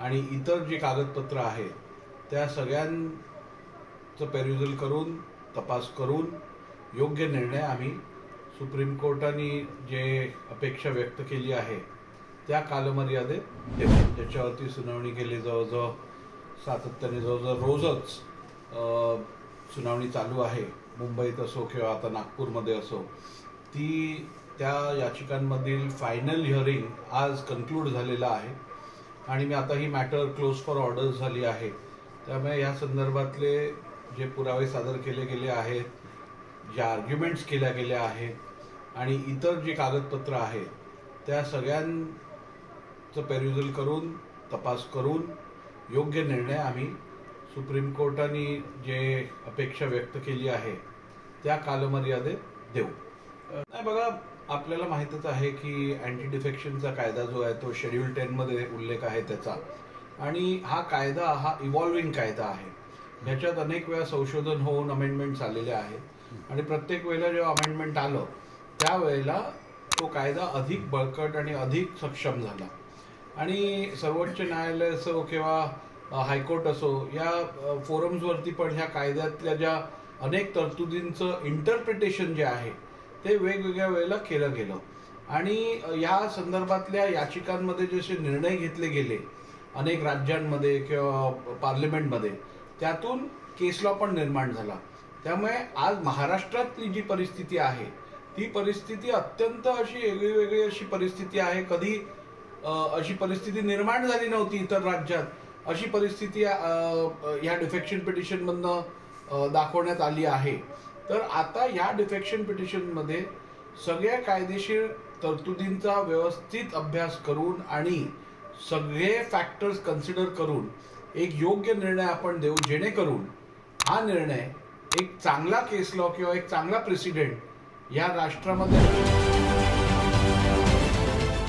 आणि इतर जी कागदपत्र आहेत त्या सगळ्यांचं पेरिजल करून तपास करून योग्य निर्णय आम्ही सुप्रीम कोर्टाने जे अपेक्षा व्यक्त केली आहे त्या कालमर्यादेत त्याच्यावरती सुनावणी केली जवळजवळ सातत्याने जवळजवळ रोजच सुनावणी चालू आहे. मुंबईत असो किंवा आता नागपूरमध्ये असो. ती त्या याचिकांमधील फायनल हिअरिंग आज कन्क्लूड झालेलं आहे. आणि मी आता ही मॅटर क्लोज फॉर ऑर्डर झाली आहे. त्यामुळे या संदर्भातले जे पुरावे सादर केले गेले आहेत ज्या आर्ग्युमेंट्स केल्या गेल्या आहेत आणि इतर जी कागदपत्र आहेत त्या सगळ्यांचं पेरुजल करून तपास करून योग्य निर्णय आम्ही सुप्रीम कोर्टाने जे अपेक्षा व्यक्त केली आहे त्या कालमर्यादेत देऊ. नाही बघा आपल्याला माहीतच आहे की अँटी डिफेक्शनचा कायदा जो आहे तो शेड्यूल टेनमध्ये उल्लेख आहे त्याचा. आणि हा कायदा हा इव्हॉल्विंग कायदा आहे. ह्याच्यात अनेक वेळा संशोधन होऊन अमेंडमेंट्स आलेले आहेत. आणि प्रत्येक वेळेला जेव्हा अमेंडमेंट आलं त्यावेळेला तो कायदा अधिक बळकट आणि अधिक सक्षम झाला. आणि सर्वोच्च न्यायालय असो किंवा हायकोर्ट असो या फोरम्सवरती पण ह्या कायद्यातल्या ज्या अनेक तरतुदींचं इंटरप्रिटेशन जे आहे ते वेगवेगळ्या वेळेला केलं गेलं. आणि या संदर्भातल्या याचिकांमध्ये जसे निर्णय घेतले गेले अनेक राज्यांमध्ये किंवा पार्लमेंटमध्ये त्यातून केस लॉ पण निर्माण झाला. त्यामुळे आज महाराष्ट्रातली जी परिस्थिती आहे ती परिस्थिती अत्यंत अशी वेगळी वेगळी अशी परिस्थिती आहे. कधी अशी परिस्थिती निर्माण झाली नव्हती इतर राज्यात अशी परिस्थिती ह्या डिफेक्शन पिटिशनमधनं दाखवण्यात आली आहे. तर आता या डिफेक्शन पिटिशनमध्ये सगळ्या कायदेशीर तरतुदींचा व्यवस्थित अभ्यास करून आणि सगळे फॅक्टर्स कन्सिडर करून एक योग्य निर्णय आपण देऊ जेणेकरून हा निर्णय एक चांगला केस लॉ किंवा एक चांगला प्रेसिडेंट या राष्ट्रामध्ये